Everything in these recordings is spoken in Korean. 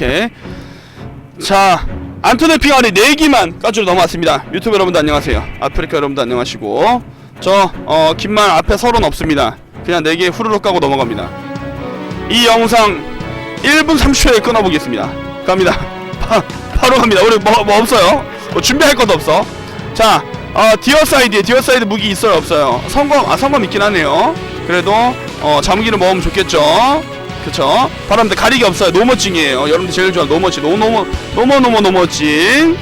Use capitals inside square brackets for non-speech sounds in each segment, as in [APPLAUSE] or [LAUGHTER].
오케이 자 안토네 핑아리 4기만 까주로 넘어왔습니다. 유튜브 여러분들 안녕하세요. 아프리카 여러분들 안녕하시고. 저 어, 긴말 앞에 설은 없습니다. 그냥 4개 후루룩 까고 넘어갑니다. 이 영상 1분 30초에 끊어보겠습니다. 갑니다. [LAUGHS] 바, 바로 갑니다. 우리 뭐, 뭐 없어요? 뭐 준비할 것도 없어. 자 어, 디어사이드에 디어사이드 무기 있어요 없어요? 성검 아 성검 있긴 하네요. 그래도 어, 자무기를 먹으면 좋겠죠 그쵸? 바람들 가리기 없어요. 노머찡이에요. 여러분들 제일 좋아하는 노머찡 노노모 노모노모 노머찡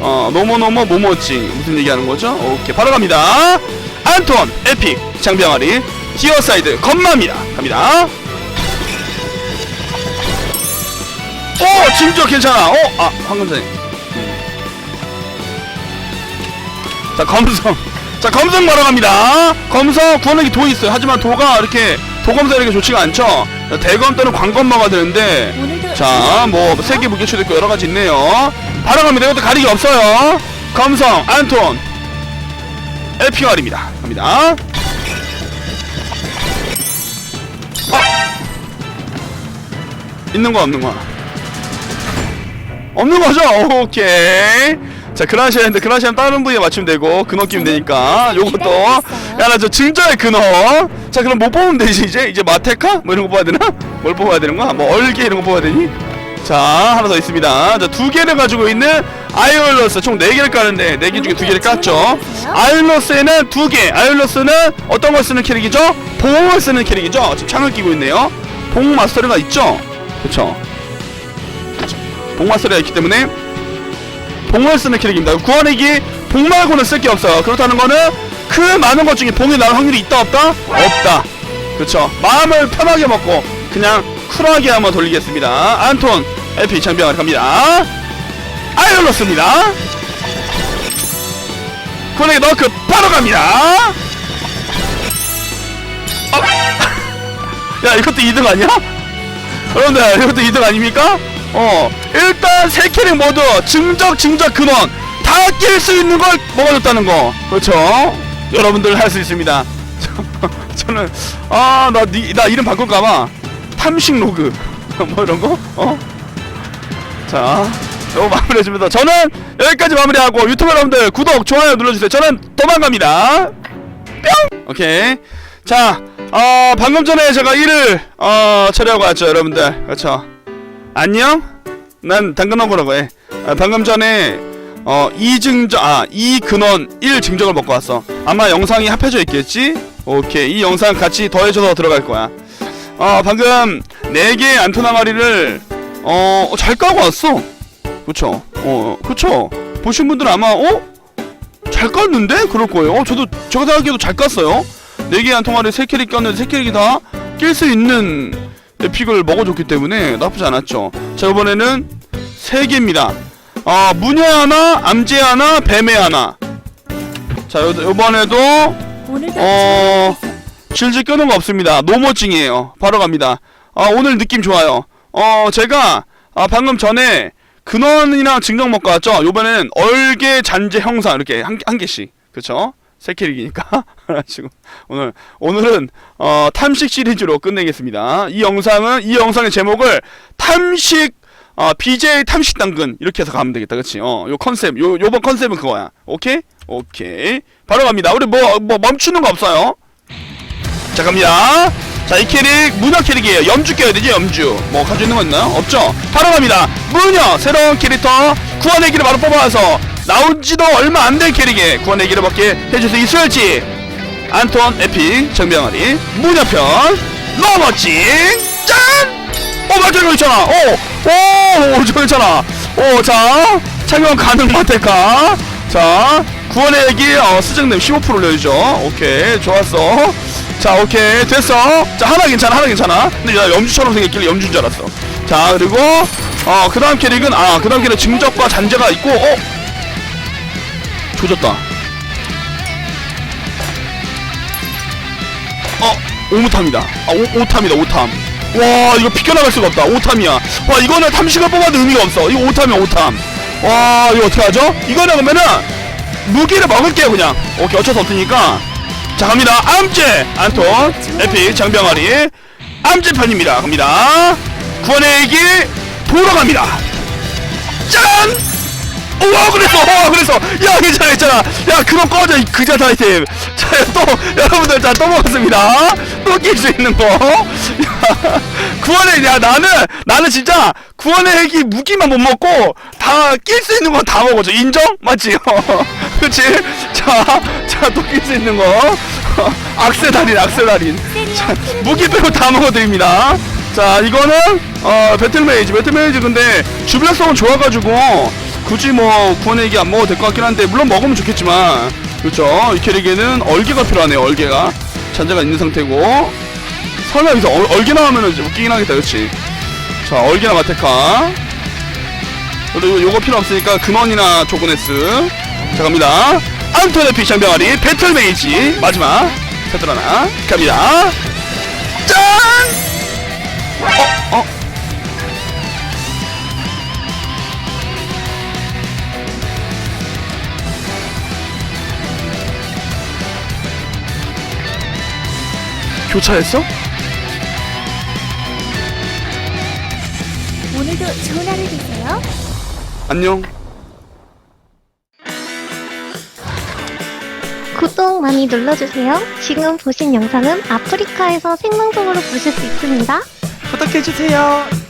어 노모노모 모모찡 무슨 얘기 하는 거죠? 오케이. 바로 갑니다. 안톤 에픽 장병아리 디어사이드 건마입니다 갑니다. 오 진짜 괜찮아. 어아 방금 전에 자 검성. 자 검성 바로 갑니다. 검성 구원하기 도 있어요. 하지만 도가 이렇게 도검사 이렇게 좋지가 않죠 대검 또는 광검마가 되는데. 오늘도 자뭐 세계 무게추도 있고 여러가지 있네요. 바로 갑니다. 이것도 가리기 없어요. 검성 안톤. 에피알입니다. 갑니다. 어? 있는 거 없는 거. 없는 거죠? 오케이. 자, 그라시아인데 그라시아 다른 부위에 맞추면 되고 근어 끼면 되니까 요것도 야 나저 증자의 근어. 자, 그럼 뭐 뽑으면 되지 이제? 이제 마테카? 뭐 이런 거 뽑아야 되나? 뭘 뽑아야 되는 거야? 뭐 얼개 이런 거 뽑아야 되니? 자, 하나 더 있습니다. 자, 두 개를 가지고 있는 아이올러스 총 네 개를 까는데 네 개 중에 두 개를 깠죠. 아이올러스에는 두 개. 아이올러스는 어떤 걸 쓰는 캐릭이죠? 봉을 쓰는 캐릭이죠. 지금 창을 끼고 있네요. 봉 마스터가 있죠? 그쵸? 봉 마스터가 있기 때문에 봉을 쓰는 캐릭입니다. 구원액이 봉 말고는 쓸 게 없어요. 그렇다는 거는 그 많은 것 중에 봉이 나올 확률이 있다 없다? 없다. 그렇죠. 마음을 편하게 먹고 그냥 쿨하게 한번 돌리겠습니다. 안톤 에피 장병을 갑니다. 아이올로스입니다. 구원액 너그 바로 갑니다. 어. [LAUGHS] 야 이것도 2등 아니야? 여러분들 이것도 2등 아닙니까? 어 일단 세 캐릭 모두 증적 증적 근원 다 낄 수 있는 걸 먹어줬다는 거. 그렇죠? 여러분들 할 수 있습니다. [LAUGHS] 저는 아나 나 이름 바꿀까봐. 탐식 로그. [LAUGHS] 뭐 이런 거? 어? 자 요거 마무리해줍니다. 저는 여기까지 마무리하고 유튜브 여러분들 구독 좋아요 눌러주세요. 저는 도망갑니다. 뿅! 오케이. 자 어, 방금 전에 제가 일을 어, 처리하고 왔죠 여러분들. 그렇죠 안녕? 난 당근어고라고 해. 아, 방금 전에 어, 2증정 아 2근원 1증정을 먹고 왔어. 아마 영상이 합해져 있겠지? 오케이. 이 영상 같이 더해져서 들어갈 거야. 어 방금 4개 안토나마리를 어 잘 까고 왔어. 그쵸? 어 그쵸? 보신 분들은 아마 어? 잘 깠는데? 그럴 거예요. 어 저도 제가 생각해도 잘 깠어요. 4개 안토마리 3캐릭 꼈는데 3캐릭이 다 낄 수 있는 에 픽을 먹어줬기 때문에 나쁘지 않았죠. 자 이번에는 3개입니다. 아 문예 하나 암제 하나 뱀에 하나. 자 요, 요번에도 어 질질 끄는 거 없습니다. 노머징이에요. 바로 갑니다. 아 오늘 느낌 좋아요. 어 제가 아 방금 전에 근원이랑 증정 먹고 왔죠? 요번엔 얼개 잔재 형상 이렇게 한, 한 개씩. 그쵸 세 캐릭이니까. [LAUGHS] 그래가지고 오늘 오늘은 어 탐식 시리즈로 끝내겠습니다. 이 영상은 이 영상의 제목을 탐식 어 BJ 탐식 당근 이렇게 해서 가면 되겠다. 그치? 어요 컨셉 요 요번 컨셉은 그거야. 오케이? 오케이. 바로 갑니다. 우리 뭐뭐 멈추는 거 없어요? 자 갑니다. 자 이 캐릭 무녀 캐릭이에요. 염주 껴야 되지 염주. 뭐 가지고 있는 거 있나요? 없죠? 바로 갑니다. 무녀 새로운 캐릭터 구원의 길을 바로 뽑아와서 나온지도 얼마 안 된 캐릭에 구원의 길을 받게 해줄 수 있을지. 안톤 에픽 정병아리 무녀편 넘어찡 짠! 어 맞아 이거 있잖아. 오오 저거 있잖아. 오자 착용 가능 마테카 자 구원의 얘기 어, 수정됨 15% 올려주죠. 오케이 좋았어. 자 오케이 됐어. 자 하나 괜찮아 하나 괜찮아. 근데 나 염주처럼 생겼길래 염주인 줄 알았어. 자 그리고 어그 다음 캐릭은 아그 다음 캐릭 증적과 잔재가 있고 어 조졌다. 어 오무탐이다. 아 오, 오탐이다 오탐. 와 이거 비껴나갈 수가 없다. 오탐이야. 와 이거는 탐식을 뽑아도 의미가 없어. 이거 오탐이야 오탐. 와 이거 어떻게 하죠? 이거는 그러면은 무기를 먹을게요 그냥. 오케이 어쩔 수 없으니까. 자 갑니다. 암제! 안톤 에픽 장병아리. 암제 편입니다. 갑니다. 구원의 길 돌아갑니다. 짠! 우와 그랬어. 어 그랬어 괜찮아 야 그럼 꺼져 이 그자 아이템. 자또 여러분들 자또 먹었습니다. 또 낄 수 있는 거. 야, [LAUGHS] 구원의 야 나는 나는 진짜 구원의 핵이 무기만 못 먹고 다 낄 수 있는 건 다 먹어줘 인정? 맞지 어, [LAUGHS] 그치? 자자 또 낄 수 있는 거. 어, 악세달인 악세달인 자 무기 빼고 다 먹어드립니다. 자 이거는 어 배틀메이지. 배틀메이지 근데 주변성은 좋아가지고 굳이 뭐 구원의 얘기 안 먹어도 될 것 같긴 한데 물론 먹으면 좋겠지만 그렇죠? 이 캐릭에는 얼개가 필요하네요 얼개가. 잔재가 있는 상태고. 설마 여기서 얼, 얼개 나오면은 웃기긴 하겠다 그렇지 자 얼개나 마테카. 그리고 요거 필요 없으니까 근원이나 조그네스 자 갑니다. 안토네 피션병아리 배틀 메이지. 마지막. 세트 하나. 갑니다. 짠! 어? 어? 교차했어? 오늘도 좋은 하루 되세요. 안녕 구독 많이 눌러주세요. 지금 보신 영상은 아프리카에서 생방송으로 보실 수 있습니다. 부탁해주세요